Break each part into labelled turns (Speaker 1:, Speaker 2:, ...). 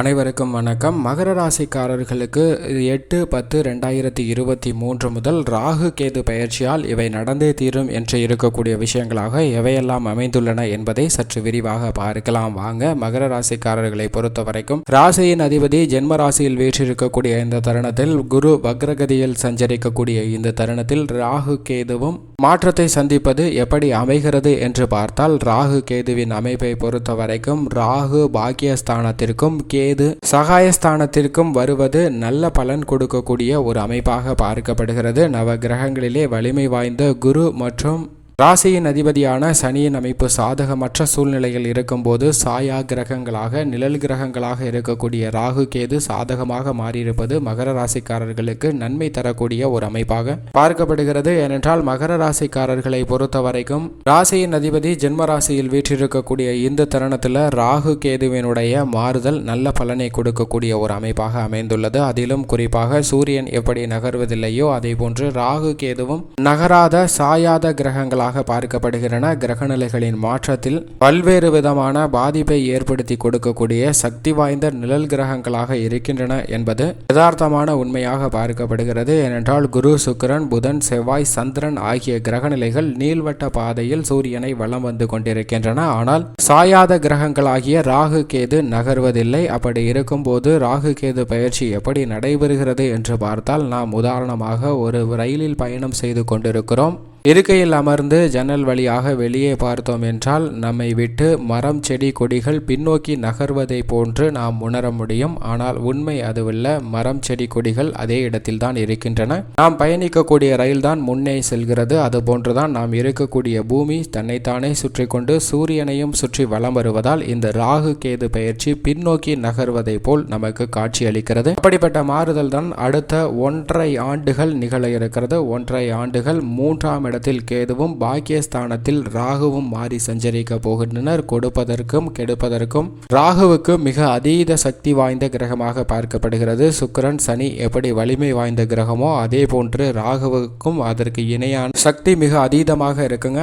Speaker 1: அனைவருக்கும் வணக்கம். மகர ராசிக்காரர்களுக்கு எட்டு பத்து ரெண்டாயிரத்தி இருபத்தி மூன்று முதல் ராகு கேது பயிற்சியால் இவை நடந்தே தீரும் என்று இருக்கக்கூடிய விஷயங்களாக எவையெல்லாம் அமைந்துள்ளன என்பதை சற்று விரிவாக பார்க்கலாம். வாங்க மகர ராசிக்காரர்களை பொறுத்த வரைக்கும் ராசியின் அதிபதி ஜென்ம ராசியில் வீற்றிருக்கக்கூடிய இந்த தருணத்தில் குரு வக்ரகதியில் சஞ்சரிக்கக்கூடிய இந்த தருணத்தில் ராகு கேதுவும் மாற்றத்தை சந்திப்பது எப்படி அமைகிறது என்று பார்த்தால் ராகு கேதுவின் அமைப்பை பொறுத்த வரைக்கும் ராகு பாக்கியஸ்தானத்திற்கும் கேது சகாயஸ்தானத்திற்கும் வருவது நல்ல பலன் கொடுக்கக்கூடிய ஒரு அமைப்பாக பார்க்கப்படுகிறது. நவ கிரகங்களிலே வலிமை வாய்ந்த குரு மற்றும் ராசியின் அதிபதியான சனியின் அமைப்பு சாதகமற்ற சூழ்நிலையில் இருக்கும்போது சாயா கிரகங்களாக நிழல் கிரகங்களாக இருக்கக்கூடிய ராகு கேது சாதகமாக மாறியிருப்பது மகர ராசிக்காரர்களுக்கு நன்மை தரக்கூடிய ஒரு அமைப்பாக பார்க்கப்படுகிறது. ஏனென்றால் மகர ராசிக்காரர்களை பொறுத்த வரைக்கும் ராசியின் அதிபதி ஜென்ம ராசியில் வீற்றிருக்கக்கூடிய இந்த தருணத்தில் ராகு கேதுவினுடைய மாறுதல் நல்ல பலனை கொடுக்கக்கூடிய ஒரு அமைப்பாக அமைந்துள்ளது. அதிலும் குறிப்பாக சூரியன் எப்படி நகர்வதில்லையோ அதே போன்று ராகு கேதுவும் நகராத சாயாத கிரகங்களாக கிரகங்களாக பார்க்கப்படுகின்றன கிரகநிலைகளின் மாற்றத்தில் பல்வேறு விதமான பாதிப்பை ஏற்படுத்தி கொடுக்கக்கூடிய சக்தி வாய்ந்த நிழல் கிரகங்களாக இருக்கின்றன என்பது யதார்த்தமான உண்மையாக பார்க்கப்படுகிறது. ஏனென்றால் குரு சுக்கிரன் புதன் செவ்வாய் சந்திரன் ஆகிய கிரகநிலைகள் நீள்வட்ட பாதையில் சூரியனை வலம் வந்து கொண்டிருக்கின்றன. ஆனால் சாயாத கிரகங்களாகிய ராகு கேது நகர்வதில்லை. அப்படி இருக்கும்போது ராகு கேது பயிற்சி எப்படி நடைபெறுகிறது என்று பார்த்தால் நாம் உதாரணமாக ஒரு ரயிலில் பயணம் செய்து கொண்டிருக்கிறோம். இருக்கையில் அமர்ந்து ஜன்னல் வழியாக வெளியே பார்த்தோம் என்றால் நம்மை விட்டு மரம் செடி கொடிகள் பின்னோக்கி நகர்வதை போன்று நாம் உணர முடியும். ஆனால் உண்மை அதுவல்ல மரம் செடி கொடிகள் அதே இடத்தில்தான் இருக்கின்றன. நாம் பயணிக்கக்கூடிய ரயில்தான் முன்னே செல்கிறது. அது போன்றுதான் நாம் இருக்கக்கூடிய பூமி தன்னைத்தானே சுற்றி கொண்டு சூரியனையும் சுற்றி வலம் வருவதால் இந்த ராகு கேது பயிற்சி பின்னோக்கி நகர்வதை போல் நமக்கு காட்சி அளிக்கிறது அப்படிப்பட்ட மாறுதல் தான் அடுத்த ஒன்றரை ஆண்டுகள் நிகழ இருக்கிறது. ஒன்றரை ஆண்டுகள் மூன்றாம் இடத்தில் கேதுவும் பாக்கியஸ்தானத்தில் ராகுவும் மாறி சஞ்சரிக்க போகின்றனர். கொடுப்பதற்கும் கெடுப்பதற்கும் ராகுவுக்கு மிக அதீத சக்தி வாய்ந்த கிரகமாக பார்க்கப்படுகிறது. சுக்கிரன் சனி எப்படி வலிமை வாய்ந்த கிரகமோ அதே போன்று ராகுவுக்கும் அதற்கு இணையான சக்தி மிக அதீதமாக இருக்குங்க.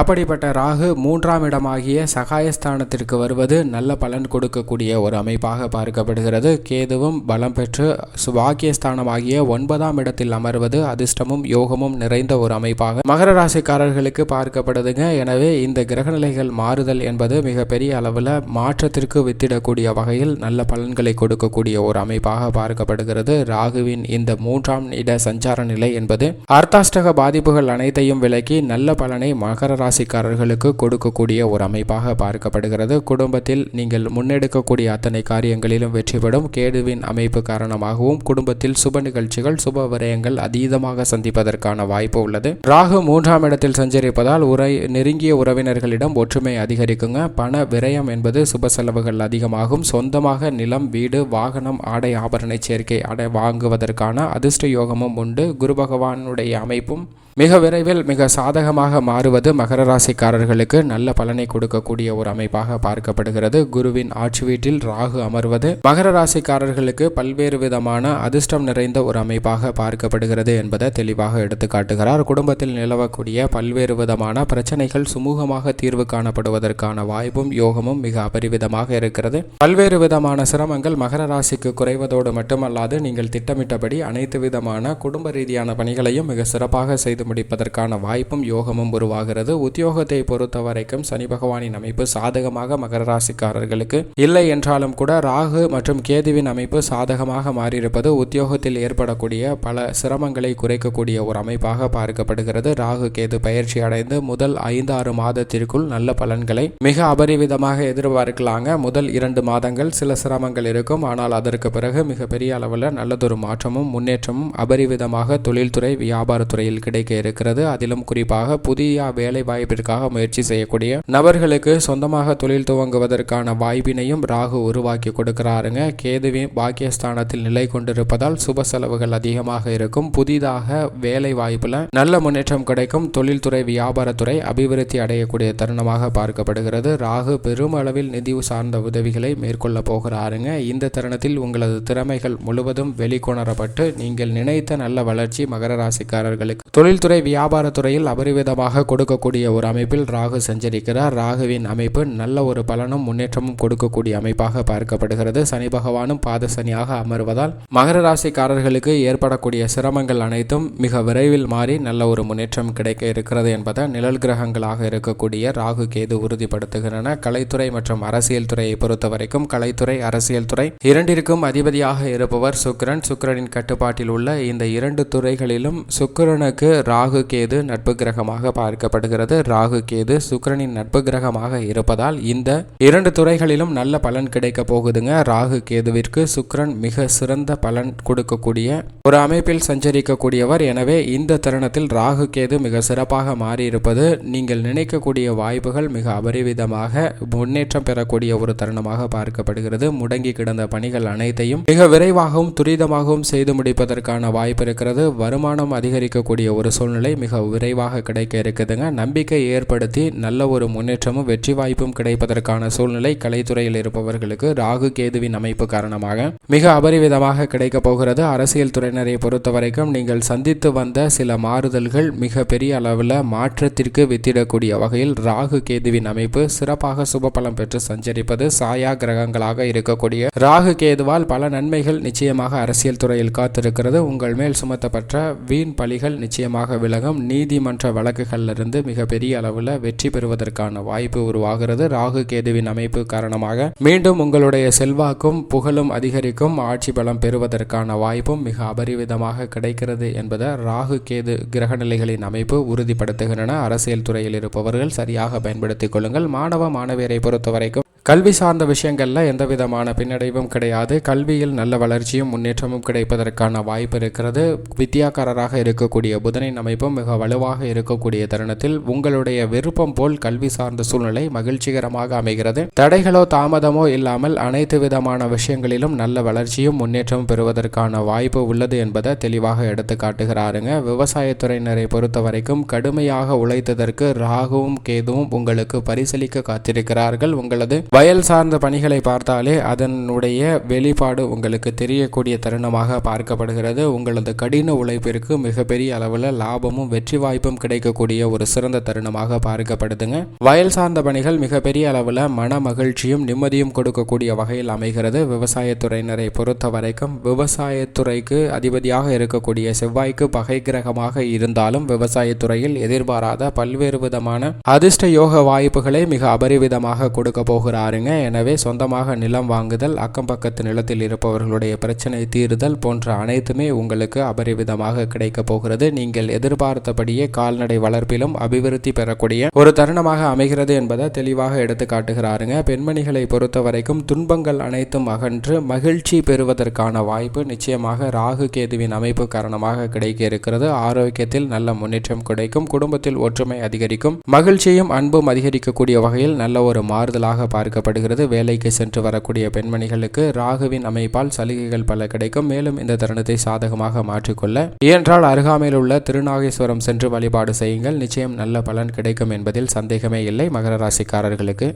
Speaker 1: அப்படிப்பட்ட ராகு மூன்றாம் இடமாகிய சகாயஸ்தானத்திற்கு வருவது நல்ல பலன் கொடுக்கக்கூடிய ஒரு அமைப்பாக பார்க்கப்படுகிறது. கேதுவும் பலம் பெற்று சுபாக்கியஸ்தானமாகிய ஒன்பதாம் இடத்தில் அமர்வது அதிர்ஷ்டமும் யோகமும் நிறைந்த ஒரு அமைப்பாக மகர ராசிக்காரர்களுக்கு பார்க்கப்படுதுங்க. எனவே இந்த கிரகநிலைகள் மாறுதல் என்பது மிகப்பெரிய அளவில் மாற்றத்திற்கு வித்திடக்கூடிய வகையில் நல்ல பலன்களை கொடுக்கக்கூடிய ஒரு அமைப்பாக பார்க்கப்படுகிறது. ராகுவின் இந்த மூன்றாம் இட சஞ்சார நிலை என்பது அர்த்தாஷ்டக பாதிப்புகள் அனைத்தையும் விலக்கி நல்ல பலனை மகர ராசிக்காரர்களுக்கு கொடுக்கக்கூடிய ஒரு அமைப்பாக பார்க்கப்படுகிறது. குடும்பத்தில் நீங்கள் முன்னெடுக்கக்கூடிய அத்தனை காரியங்களிலும் வெற்றிபடும் கேடுவின் அமைப்பு காரணமாகவும் குடும்பத்தில் சுப நிகழ்ச்சிகள் சுப விரயங்கள் அதீதமாக சந்திப்பதற்கான வாய்ப்பு உள்ளது. ராகு மூன்றாம் இடத்தில் சஞ்சரிப்பதால் உரை நெருங்கிய உறவினர்களிடம் ஒற்றுமை அதிகரிக்குங்க. பண விரயம் என்பது சுப செலவுகள் அதிகமாகும். சொந்தமாக நிலம் வீடு வாகனம் ஆடை ஆபரண சேர்க்கை அடை வாங்குவதற்கான அதிர்ஷ்ட யோகமும் உண்டு. குரு பகவானுடைய அமைப்பும் மிக விரைவில் மிக சாதகமாக மாறுவது மகர ராசிக்காரர்களுக்கு நல்ல பலனை கொடுக்கக்கூடிய ஒரு அமைப்பாக பார்க்கப்படுகிறது. குருவின் ஆட்சி வீட்டில் ராகு அமர்வது மகர ராசிக்காரர்களுக்கு பல்வேறு விதமான அதிர்ஷ்டம் நிறைந்த ஒரு அமைப்பாக பார்க்கப்படுகிறது என்பதை தெளிவாக எடுத்து காட்டுகிறார். குடும்பத்தில் நிலவக்கூடிய பல்வேறு விதமான பிரச்சனைகள் சுமூகமாக தீர்வு காணப்படுவதற்கான வாய்ப்பும் யோகமும் மிக அபரிவிதமாக இருக்கிறது. பல்வேறு விதமான சிரமங்கள் மகர ராசிக்கு குறைவதோடு மட்டுமல்லாது நீங்கள் திட்டமிட்டபடி அனைத்து விதமான குடும்ப ரீதியான பணிகளையும் மிக சிறப்பாக செய்து செய்து முடிப்பதற்கான வாய்ப்பும் யோகமும் உருவாகிறது. உத்தியோகத்தை பொறுத்த வரைக்கும் சனி பகவானின் அமைப்பு சாதகமாக மகர ராசிக்காரர்களுக்கு இல்லை என்றாலும் கூட ராகு மற்றும் கேதுவின் அமைப்பு சாதகமாக மாறியிருப்பது உத்தியோகத்தில் ஏற்படக்கூடிய பல சிரமங்களை குறைக்கக்கூடிய ஒரு அமைப்பாக பார்க்கப்படுகிறது. ராகு கேது பயிற்சி அடைந்து முதல் ஐந்து ஆறு மாதத்திற்குள் நல்ல பலன்களை மிக அபரிவிதமாக எதிர்பார்க்கலாங்க. முதல் இரண்டு மாதங்கள் சில சிரமங்கள் இருக்கும். ஆனால் அதற்கு பிறகு மிகப்பெரிய அளவில் நல்லதொரு மாற்றமும் முன்னேற்றமும் அபரிவிதமாக தொழில்துறை வியாபாரத்துறையில் கிடைக்க இருக்கிறது. அதிலும் குறிப்பாக புதிய வேலை வாய்ப்பிற்காக முயற்சி செய்யக்கூடிய நபர்களுக்கு சொந்தமாக தொழில் துவங்குவதற்கான வாய்ப்பினையும் ராகு உருவாக்கி கொடுக்கிறாருங்க. கேதுவின் பாக்கியஸ்தானத்தில் நிலை கொண்டிருப்பதால் சுப செலவுகள் அதிகமாக இருக்கும். புதிதாக வேலை வாய்ப்பில் நல்ல முன்னேற்றம் கிடைக்கும். தொழில்துறை வியாபாரத்துறை அபிவிருத்தி அடையக்கூடிய தருணமாக பார்க்கப்படுகிறது. ராகு பெரும் அளவில் நிதி சார்ந்த உதவிகளை மேற்கொள்ள போகிறாருங்க. இந்த தருணத்தில் உங்களது திறமைகள் முழுவதும் வெளிக்கொணரப்பட்டு நீங்கள் நினைத்த நல்ல வளர்ச்சி மகர ராசிக்காரர்களுக்கு தொழில் தொழில்துறை வியாபாரத்துறையில் அபரிவிதமாக கொடுக்கக்கூடிய ஒரு அமைப்பில் ராகு சஞ்சரிக்கிறார். ராகுவின் அமைப்பு நல்ல ஒரு பலனும் முன்னேற்றமும் கொடுக்கக்கூடிய அமைப்பாக பார்க்கப்படுகிறது. சனி பகவானும் பாத சனியாக அமர்வதால் மகர ராசிக்காரர்களுக்கு ஏற்படக்கூடிய சிரமங்கள் அனைத்தும் மிக விரைவில் மாறி நல்ல ஒரு முன்னேற்றம் கிடைக்க இருக்கிறது என்பதை நிழல் கிரகங்களாக இருக்கக்கூடிய ராகு கேது உறுதிப்படுத்துகின்றன. கலைத்துறை மற்றும் அரசியல் துறையை பொறுத்த வரைக்கும் கலைத்துறை அரசியல் துறை இரண்டிற்கும் அதிபதியாக இருப்பவர் சுக்கரன். சுக்கிரனின் கட்டுப்பாட்டில் உள்ள இந்த இரண்டு துறைகளிலும் சுக்கரனுக்கு ராகு கேது நட்பு கிரகமாக பார்க்கப்படுகிறது. ராகு கேது சுக்கிரனின் நட்பு கிரகமாக இருப்பதால் இந்த இரண்டு துறைகளிலும் நல்ல பலன் கிடைக்க போகுதுங்க. ராகு கேதுவிற்கு சுக்கிரன் மிக சிறந்த பலன் கொடுக்கக்கூடிய ஒரு அமைப்பில் சஞ்சரிக்கக்கூடியவர். எனவே இந்த தருணத்தில் ராகு கேது மிக சிறப்பாக மாறியிருப்பது நீங்கள் நினைக்கக்கூடிய வாய்ப்புகள் மிக அபரிவிதமாக முன்னேற்றம் பெறக்கூடிய ஒரு தருணமாக பார்க்கப்படுகிறது. முடங்கி கிடந்த பணிகள் அனைத்தையும் மிக விரைவாகவும் துரிதமாகவும் செய்து முடிப்பதற்கான வாய்ப்பு இருக்கிறது. வருமானம் அதிகரிக்கக்கூடிய ஒரு சூழ்நிலை மிக விரைவாக கிடைக்க இருக்குதுங்க. நம்பிக்கை ஏற்படுத்தி நல்ல ஒரு முன்னேற்றமும் வெற்றி வாய்ப்பும் கிடைப்பதற்கான சூழ்நிலை கலைத்துறையில் இருப்பவர்களுக்கு ராகு கேதுவின் அமைப்பு காரணமாக மிக அபரிவிதமாக கிடைக்க போகிறது. அரசியல் துறையினரை பொறுத்த வரைக்கும் நீங்கள் சந்தித்து வந்த சில மாறுதல்கள் மிக பெரிய அளவில் மாற்றத்திற்கு வித்திடக்கூடிய வகையில் ராகு கேதுவின் அமைப்பு சிறப்பாக சுபபலம் பெற்று சஞ்சரிப்பது சாயா கிரகங்களாக இருக்கக்கூடிய ராகு கேதுவால் பல நன்மைகள் நிச்சயமாக அரசியல் துறையில் காத்திருக்கிறது. உங்கள் மேல் சுமத்தப்பட்ட வீண் பலிகள் நிச்சயமாக விலகும் நீதிமன்ற வழக்குகளிலிருந்து மிக பெரிய அளவில் வெற்றி பெறுவதற்கான வாய்ப்பு உருவாகிறது. ராகு கேதுவின் அமைப்பு காரணமாக மீண்டும் உங்களுடைய செல்வாக்கும் புகழும் அதிகரிக்கும் ஆட்சி பலம் பெறுவதற்கான வாய்ப்பும் மிக அபரிவிதமாக கிடைக்கிறது என்பதை ராகு கேது கிரகநிலைகளின் அமைப்பு உறுதிப்படுத்துகின்றன. அரசியல் துறையில் இருப்பவர்கள் சரியாக பயன்படுத்திக் கொள்ளுங்கள். மாணவ மாணவியரை பொறுத்தவரைக்கும் கல்வி சார்ந்த விஷயங்களில் எந்த விதமான பின்னடைவும் கிடையாது. கல்வியில் நல்ல வளர்ச்சியும் முன்னேற்றமும் கிடைப்பதற்கான வாய்ப்பு இருக்கிறது. வித்தியாக்காரராக இருக்கக்கூடிய புதனின் அமைப்பும் மிக வலுவாக இருக்கக்கூடிய தருணத்தில் உங்களுடைய விருப்பம் போல் கல்வி சார்ந்த சூழ்நிலை மகிழ்ச்சிகரமாக அமைகிறது. தடைகளோ தாமதமோ இல்லாமல் அனைத்து விதமான விஷயங்களிலும் நல்ல வளர்ச்சியும் முன்னேற்றமும் பெறுவதற்கான வாய்ப்பு உள்ளது என்பதை தெளிவாக எடுத்து காட்டுகிறாருங்க. விவசாயத்துறையினரை பொறுத்த வரைக்கும் கடுமையாக உழைத்ததற்கு ராகுவும் கேதுவும் உங்களுக்கு பரிசளிக்க காத்திருக்கிறார்கள். உங்களது வயல் சார்ந்த பணிகளை பார்த்தாலே அதனுடைய வெளிப்பாடு உங்களுக்கு தெரியக்கூடிய தருணமாக பார்க்கப்படுகிறது. உங்களது கடின உழைப்பிற்கு மிகப்பெரிய அளவில் லாபமும் வெற்றி வாய்ப்பும் கிடைக்கக்கூடிய ஒரு சிறந்த தருணமாக பார்க்கப்படுதுங்க. வயல் சார்ந்த பணிகள் மிகப்பெரிய அளவில் மன மகிழ்ச்சியும் நிம்மதியும் கொடுக்கக்கூடிய வகையில் அமைகிறது. விவசாயத்துறையினரை பொறுத்த வரைக்கும் விவசாயத்துறைக்கு அதிபதியாக இருக்கக்கூடிய செவ்வாய்க்கு பகை கிரகமாக இருந்தாலும் விவசாயத்துறையில் எதிர்பாராத பல்வேறு விதமான அதிர்ஷ்ட யோக வாய்ப்புகளை மிக அபரிவிதமாக கொடுக்க போகிறார். ஆறுங்க எனவே சொந்தமாக நிலம் வாங்குதல் அக்கம் பக்கத்து நிலத்தில் இருப்பவர்களுடைய பிரச்சனை தீருதல் போன்ற அனைத்துமே உங்களுக்கு அபரிவிதமாக கிடைக்கப் போகிறது. நீங்கள் எதிர்பார்த்தபடியே கால்நடை வளர்ப்பிலும் அபிவிருத்தி பெறக்கூடிய ஒரு தருணமாக அமைகிறது என்பதை தெளிவாக எடுத்து காட்டுகிறாருங்க. பெண்மணிகளை பொறுத்த வரைக்கும் துன்பங்கள் அனைத்தும் அகன்று மகிழ்ச்சி பெறுவதற்கான வாய்ப்பு நிச்சயமாக ராகு கேதுவின் அமைப்பு காரணமாக கிடைக்க இருக்கிறது. ஆரோக்கியத்தில் நல்ல முன்னேற்றம் கிடைக்கும் குடும்பத்தில் ஒற்றுமை அதிகரிக்கும் மகிழ்ச்சியும் அன்பும் அதிகரிக்கக்கூடிய வகையில் நல்ல ஒரு மாறுதலாக பார்க்க பார்க்கப்படுகிறது வேலைக்கு சென்று வரக்கூடிய பெண்மணிகளுக்கு ராகுவின் அமைப்பால் சலுகைகள் பல கிடைக்கும். மேலும் இந்த தருணத்தை சாதகமாக மாற்றிக்கொள்ள இயன்றால் அருகாமையில் உள்ள திருநாகேஸ்வரம் சென்று வழிபாடு செய்யுங்கள். நிச்சயம் நல்ல பலன் கிடைக்கும் என்பதில் சந்தேகமே இல்லை. மகர ராசிக்காரர்களுக்கு.